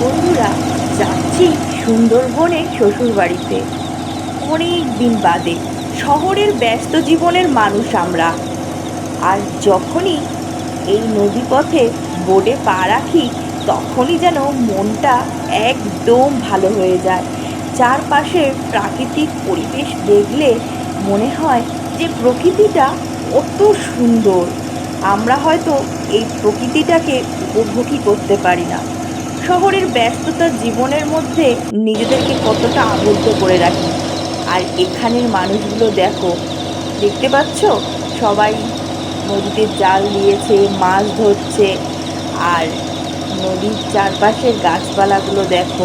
বন্ধুরা, যাচ্ছি সুন্দরবনের শ্বশুর বাড়িতে অনেক দিন বাদে শহরের ব্যস্ত জীবনের মানুষ আমরা। আর যখনই এই নদীপথে বোটে পা রাখি, তখনই যেন মনটা একদম ভালো হয়ে যায়। চারপাশের প্রাকৃতিক পরিবেশ দেখলে মনে হয় যে প্রকৃতিটা অত সুন্দর। আমরা হয়তো এই প্রকৃতিটাকে উপভোগই করতে পারি না। শহরের ব্যস্ততার জীবনের মধ্যে নিজেদেরকে কতটা আবদ্ধ করে রাখি। আর এখানের মানুষগুলো দেখো, দেখতে পাচ্ছ? সবাই নদীতে জাল দিয়েছে, মাছ ধরছে, আর নদীর চারপাশের গাছপালাগুলো দেখো।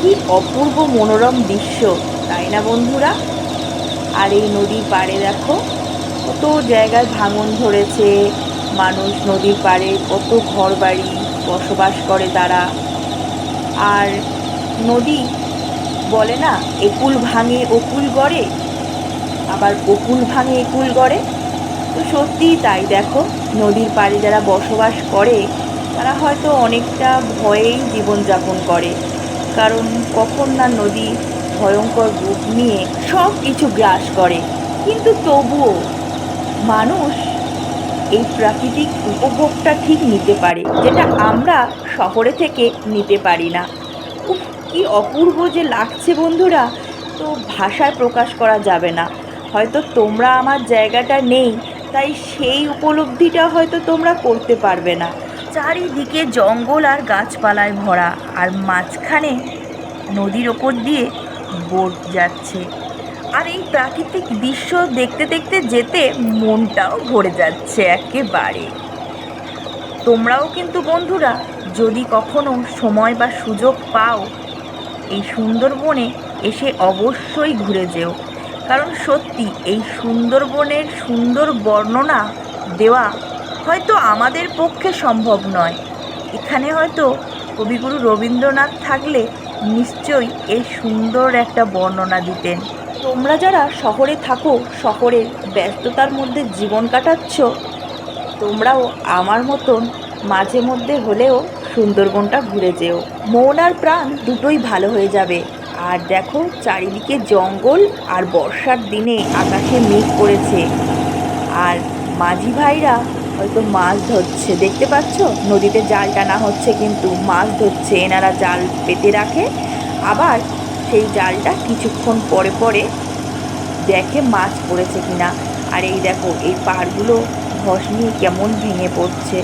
কি অপূর্ব মনোরম দৃশ্য, তাই না বন্ধুরা? আর এই নদীর পাড়ে দেখো, কত জায়গায় ভাঙন ধরেছে, মানুষ নদীর পাড়ে কত ঘর বাড়ি বসবাস করে তারা। আর নদী বলে না একুল ভাঙে অকুল গড়ে। আবার অকুল ভাঙে একুল গড়ে। তো সত্যিই তাই, দেখো, নদীর পাড়ে যারা বসবাস করে, তারা হয়তো অনেকটা ভয়েই জীবনযাপন করে। কারণ কখন না নদী ভয়ঙ্কর রূপ নিয়ে সব কিছু গ্রাস করে। কিন্তু তবুও মানুষ এই প্রাকৃতিক উপভোগটা ঠিক নিতে পারে, যেটা আমরা শহরে থেকে নিতে পারি না। উফ, কি অপূর্ব যে লাগছে বন্ধুরা। তো ভাষায় প্রকাশ করা যাবে না। হয়তো তোমরা আমার জায়গাটা নেই, তাই সেই উপলব্ধিটা হয়তো তোমরা করতে পারবে না। চারিদিকে জঙ্গল আর গাছপালায় ভরা, আর মাঝখানে নদীর ওপর দিয়ে বোট যাচ্ছে। আর এই প্রাকৃতিক দৃশ্য দেখতে দেখতে যেতে মনটাও ভরে যাচ্ছে একেবারে। তোমরাও কিন্তু বন্ধুরা, যদি কখনো সময় বা সুযোগ পাও, এই সুন্দরবনে এসে অবশ্যই ঘুরে যেও। কারণ সত্যি, এই সুন্দরবনের সুন্দর বর্ণনা দেওয়া হয়তো আমাদের পক্ষে সম্ভব নয়। এখানে হয়তো কবিগুরু রবীন্দ্রনাথ থাকলে নিশ্চয়ই এই সুন্দর একটা বর্ণনা দিতেন। তোমরা যারা শহরে থাকো, শহরের ব্যস্ততার মধ্যে জীবন কাটাচ্ছ, তোমরাও আমার মতন মাঝে মধ্যে হলেও সুন্দরবনটা ঘুরে যেও। মন আর প্রাণ দুটোই ভালো হয়ে যাবে। আর দেখো, চারিদিকে জঙ্গল আর বর্ষার দিনে আকাশে মেঘ পড়েছে আর মাঝি ভাইরা হয়তো মাছ ধরছে। দেখতে পাচ্ছ? নদীতে জাল টানা হচ্ছে কিন্তু মাছ ধরছে। এনারা জাল পেতে রাখে। আবার সেই জালটা কিছুক্ষণ পরে পরে দেখে মাছ পড়েছে কিনা। আর এই দেখো, এই পাড়গুলো ধস নিয়ে কেমন ভেঙে পড়ছে।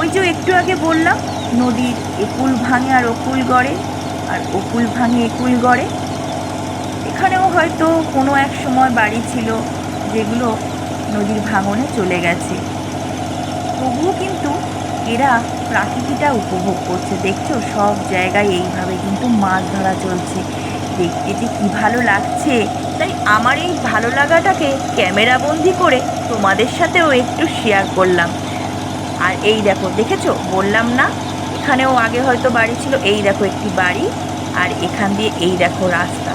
ওই যে একটু আগে বললাম, নদীর একুল ভাঙে আর অকুল গড়ে, আর অকুল ভাঙে একুল গড়ে। এখানেও হয়তো কোনো এক সময় বাড়ি ছিল যেগুলো নদীর ভাঙনে চলে গেছে। তবুও কিন্তু এরা প্রাকৃতিটা উপভোগ করছে। দেখছ, সব জায়গায় এইভাবে কিন্তু মাছ ধরা চলছে। দেখতে যে কী ভালো লাগছে। তাই আমার এই ভালো লাগাটাকে ক্যামেরা বন্দি করে তোমাদের সাথেও একটু শেয়ার করলাম। আর এই দেখো, দেখেছ? বললাম না, এখানেও আগে হয়তো বাড়ি ছিল, এই দেখো একটি বাড়ি। আর এখান দিয়ে এই দেখো রাস্তা।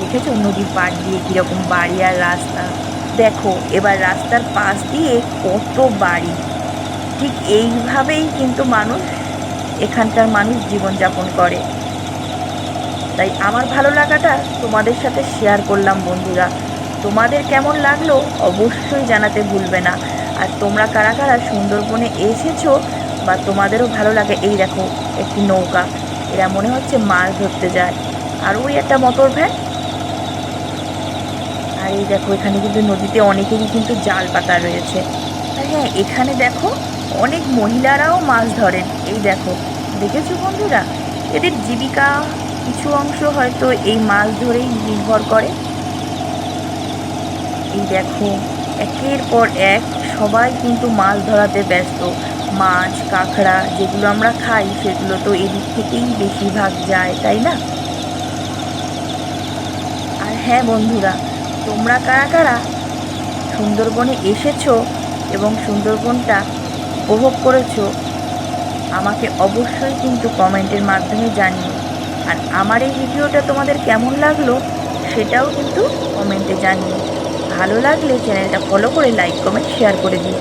দেখেছ? নদীর পাড় দিয়ে কীরকম বাড়ি আর রাস্তা। দেখো, এবার রাস্তার পাশ দিয়ে কত বাড়ি। ঠিক এইভাবেই কিন্তু মানুষ, এখানকার মানুষ জীবনযাপন করে। তাই আমার ভালো লাগাটা তোমাদের সাথে শেয়ার করলাম বন্ধুরা। তোমাদের কেমন লাগল অবশ্যই জানাতে ভুলবে না। আর তোমরা কারা কারা সুন্দরবনে এসেছ বা তোমাদেরও ভালো লাগে, এই দেখো একটি নৌকা। এরা মনে হচ্ছে মাছ ধরতে যায়। আর ওই একটা মোটর ভ্যান আর এই দেখো, এখানে কিন্তু নদীতে অনেকেরই কিন্তু জাল পাতা রয়েছে। আর হ্যাঁ এখানে দেখো অনেক মহিলারাও মাছ ধরেন। এই দেখো, দেখেছ বন্ধুরা? এদের জীবিকা কিছু অংশ হয়তো এই মাছ ধরেই নির্ভর করে। এই দেখো, একের পর এক সবাই কিন্তু মাছ ধরাতে ব্যস্ত। মাছ, কাঁকড়া যেগুলো আমরা খাই, সেগুলো তো এদিক থেকেই বেশিরভাগ যায়, তাই না? আর হ্যাঁ বন্ধুরা, তোমরা কারা কারা সুন্দরবনে এসেছ এবং সুন্দরবনটা উপভোগ করেছ, আমাকে অবশ্যই কিন্তু কমেন্টের মাধ্যমে জানিও। আর আমার এই ভিডিওটা তোমাদের কেমন লাগল সেটাও কিন্তু কমেন্টে জানিও। ভালো লাগলে চ্যানেলটা ফলো করে লাইক কমেন্ট শেয়ার করে দিও।